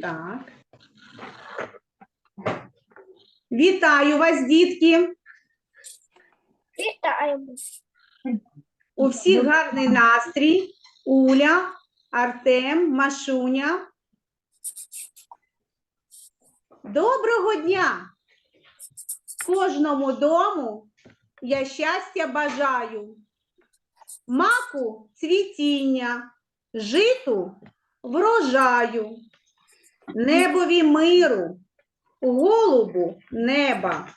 Так. Вітаю вас, дітки! вітаємо. У всіх гарний настрій. Уля, Артем, Машуня. Доброго дня! Кожному дому я щастя бажаю. Маку цвітіння, житу врожаю, небові миру, голубу неба,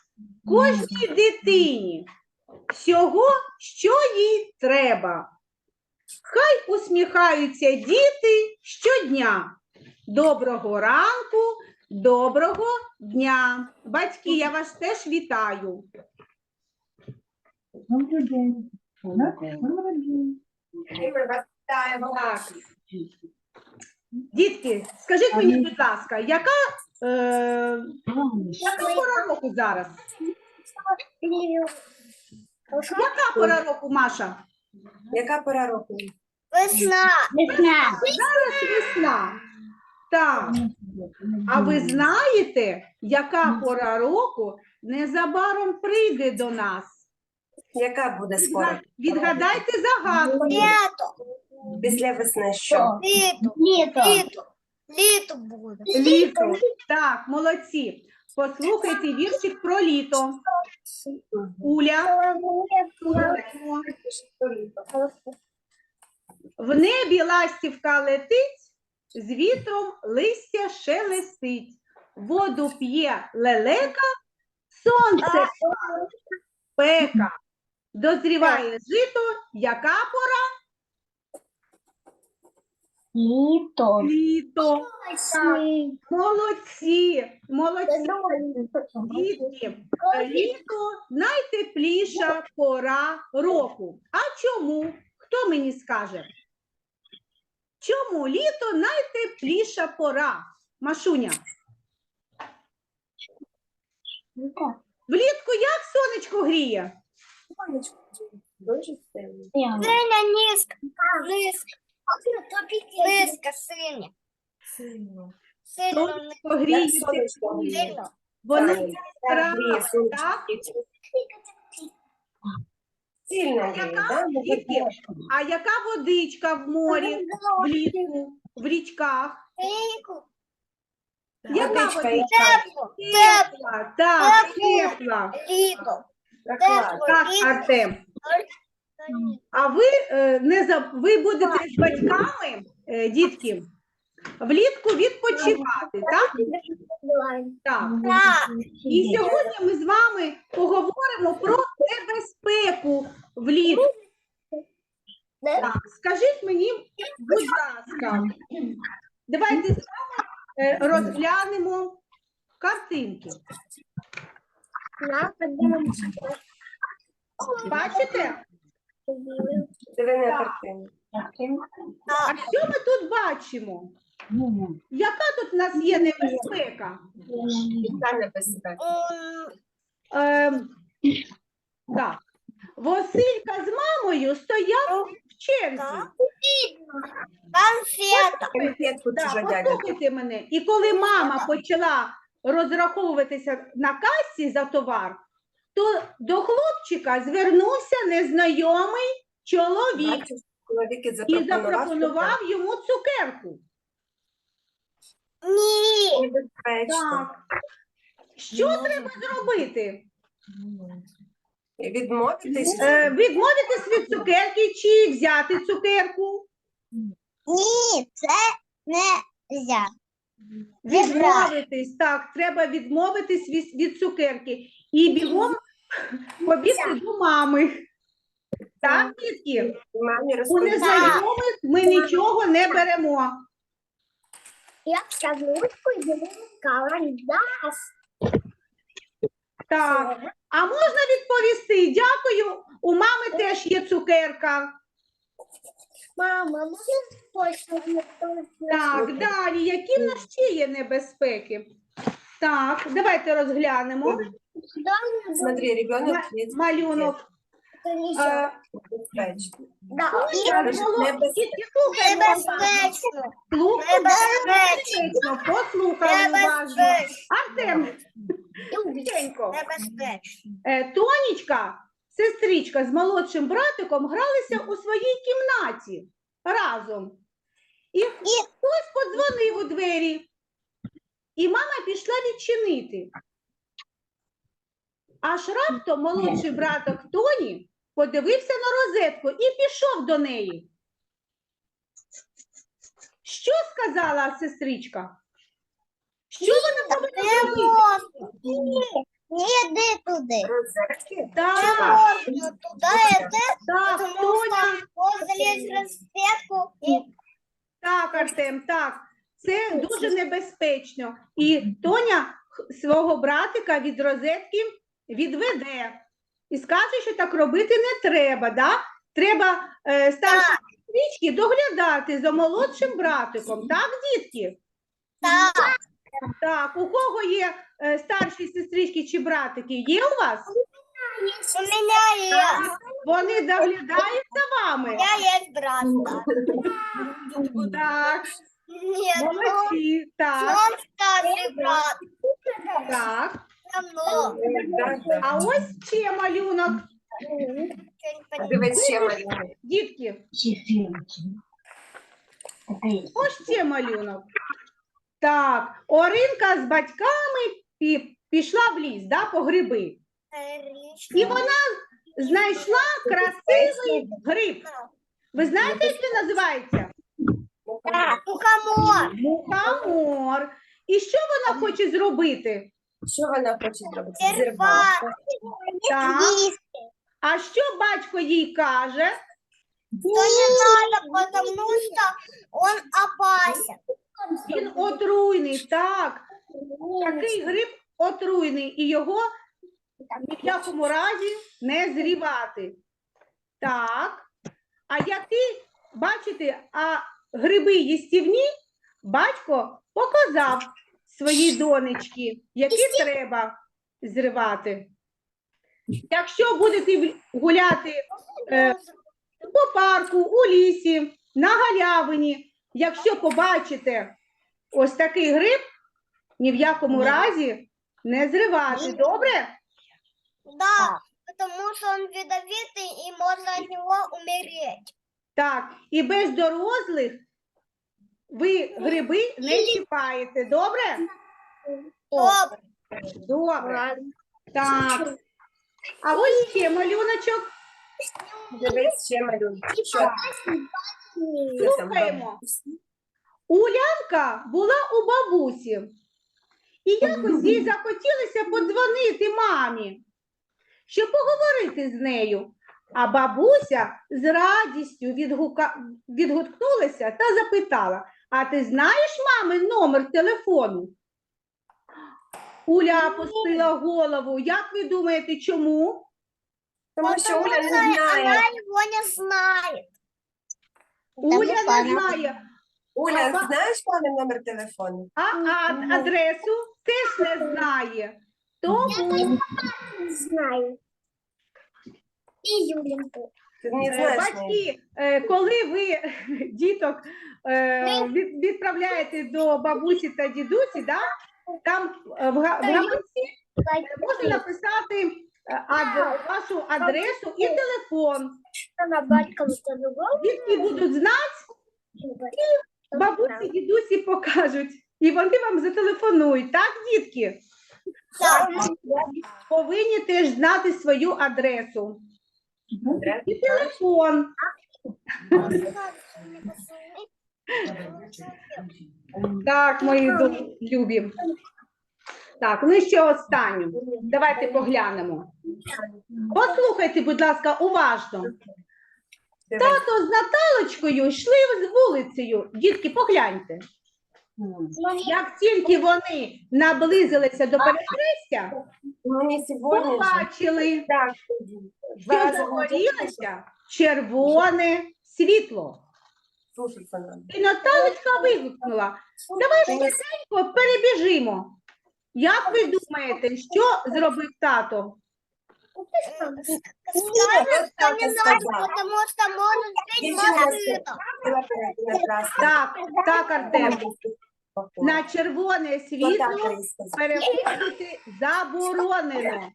кожній дитині всього, що їй треба. Хай усміхаються діти щодня. Доброго ранку, доброго дня. Батьки, я вас теж вітаю. Добрий день. Добрий день. Так. Дітки, скажіть мені, будь ласка, яка, е, яка пора року зараз? Яка пора року, Маша? Яка пора року? Весна. Весна. Зараз весна. Так. А ви знаєте, яка пора року незабаром прийде до нас? Яка буде скоро? Відгадайте загадку. Після весни що? Літо. Літо. Літо буде. Літо. Так, молодці. Послухайте віршик про літо. Уля. В небі ластівка летить, з вітром листя шелестить. Воду п'є лелека, сонце пека. Дозріває жито, яка пора? Літо. Літо. Молодці, молодці. Дітки, літо найтепліша пора року. А чому? Хто мені скаже? Чому літо найтепліша пора? Машуня, влітку як сонечко гріє? Дуже сильно. Низька, синя. Сильно. Сильно Сонечко гріє, сонечко. Сильно. вони Так, гріє сонечко. так? Сильно гріє, Яка? так? Дітки, А яка водичка в морі, влітку, в річках? Яка Водичка і водичка? Тепло. Тепла, так, Тепло. тепла. Літо. Так, Артем. А ви е, не за ви будете з батьками, е, дітки, влітку відпочивати, так? Так. І сьогодні ми з вами поговоримо про небезпеку влітку. Так, скажіть мені, будь ласка, давайте з вами е, розглянемо картинки. Бачите? Диви на А що ми тут бачимо? Яка тут в нас є небезпека? Яка небезпека? Ем, так. Василька з мамою стояв в черзі. Конфета. Конфетку Да, чужа дядя. послухайте мене. І коли мама почала розраховуватися на касі за товар, то до хлопчика звернувся незнайомий чоловік і запропонував. йому цукерку. Ні. Так. Що треба зробити? Відмовитись? Е, відмовитись від цукерки чи взяти цукерку? Ні, це не можна. Відмовитись, так, треба відмовитись від, від цукерки і бігом побігти до мами. Так, дітки? Мамі У розповідати. незнайомих ми нічого не беремо. Я скажу, йду карандаш. Так. А можна відповісти? Дякую. У мами теж є цукерка. Мама, може точно Так, далі. Які в нас ще є небезпеки? Так, давайте розглянемо Смотри, ребенок малюнок. Это несет. Е, Безпечно. Да. Небезпечно. Уважно. Небезпечно. Уважно. Уважно. Артем, тихенько. Небезпечно. Е, Тонечка, сестричка з молодшим братиком гралися у своїй кімнаті разом. І хтось подзвонив у двері. І мама пішла відчинити. Аж раптом молодший браток Тоні подивився на розетку і пішов до неї. Що сказала сестричка? Що вона повинна зробити? Не йди туди. Так, туда йти, так, тому Тоня. що заліз і Так, Артем, так. Це дуже небезпечно. І Тоня х- свого братика від розетки відведе. І скаже, що так робити не треба. Да? Треба е, старші сестрички доглядати за молодшим братиком. Так, дітки? так. Так, у кого є е, старші сестрички чи братики? Є у вас? У мене є. Вони доглядають за вами. мене є брат. Так, Ні, ну, молодці. Так, он старший брат. так. Давно. А ось ще малюнок. Дивись ще малюнок. Дітки, ось ще малюнок. Так, Оринка з батьками пішла в ліс да, по гриби. І вона знайшла красивий гриб. Ви знаєте, як він називається? Мухомор. Мухомор. І що вона хоче зробити? Що вона хоче зробити? Зірвати. Так. А що батько їй каже? То не надо, потому что он опасен. Він отруйний, так. Такий гриб отруйний, і його ні в якому разі не зрівати. Так. А які, бачите, а гриби їстівні батько показав своїй донечці, які треба зривати. Якщо будете гуляти Е, по парку, у лісі, на галявині, якщо побачите ось такий гриб, ні в якому разі не зривати. Добре? Да, потому что он ядовитый и можно от него умереть. Так, і без дорослих ви гриби не чіпаєте. Добре? Добре. Добре. Так. А ось ще малюночок. Дивись ще там? Слухаємо. Улянка була у бабусі. І якось їй захотілося подзвонити мамі, щоб поговорити з нею. А бабуся з радістю відгука... відгукнулася та запитала: А ти знаєш мамин номер телефону? Уля опустила голову. Як ви думаєте, чому? Тому що Уля не знає. она его не знает. Уля не знає, Уля, Папа. знаєш мамин номер телефону? а, а адресу теж не знає. Тому Не знаю. И Юленьку. Ти не Е, знаєш. Батьки, е, коли ви діток е, від- відправляєте до бабусі та дідусі, да, там е, в га- в гаманці можна написати е, ад- вашу адресу і телефон. Она батьком другого. Дітки будуть знати, бабусі, дідусі покажуть. І вони вам зателефонують, так, дітки? Повинні теж знати свою адресу і телефон. Так, мої ду- любі. Так, ну ще останню. Давайте поглянемо. Послухайте, будь ласка, уважно. Тато з Наталочкою йшли з вулицею. Дітки, погляньте. Як тільки вони наблизилися до перехрестя, побачили, Загорілося червоне світло. І Наталочка вигукнула: Давай швиденько перебіжимо. Як ви думаєте, що зробив тато? Так, так, Артем. На червоне світло переходити заборонено.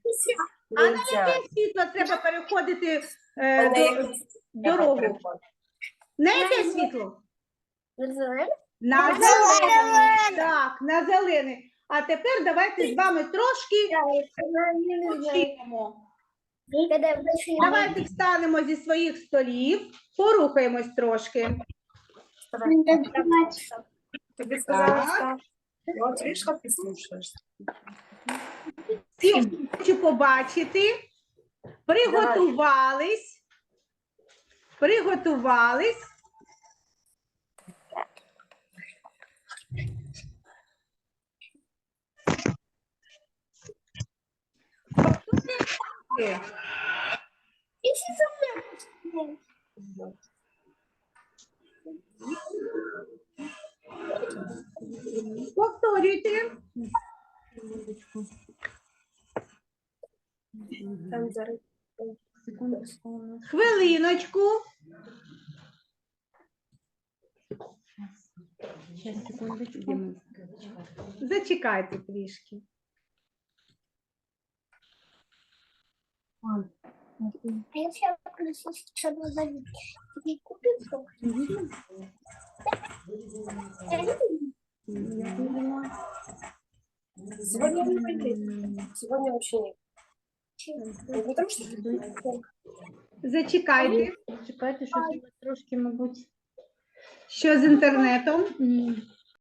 А на яке світло треба переходити е, до- дорогу? На яке світло? На На зелене. Так, на зелене. А тепер давайте з вами трошки почнемо. Давайте встанемо зі своїх столів, порухаємось трошки. Тебе сказала, видишь, как ты слушаешь. Всі хочу побачити. Приготувались. Приготувались. Повторюйте. Повторюйте. Там зараз. Хвилиночку. Зачекайте трішки. Я сейчас включу, чтобы забить. Ты купил сколько? Сегодня не пойдет. Сегодня вообще нет. Ну, Потому что Зачекайте. Чекайте, що трошки, мабуть. Що з інтернетом?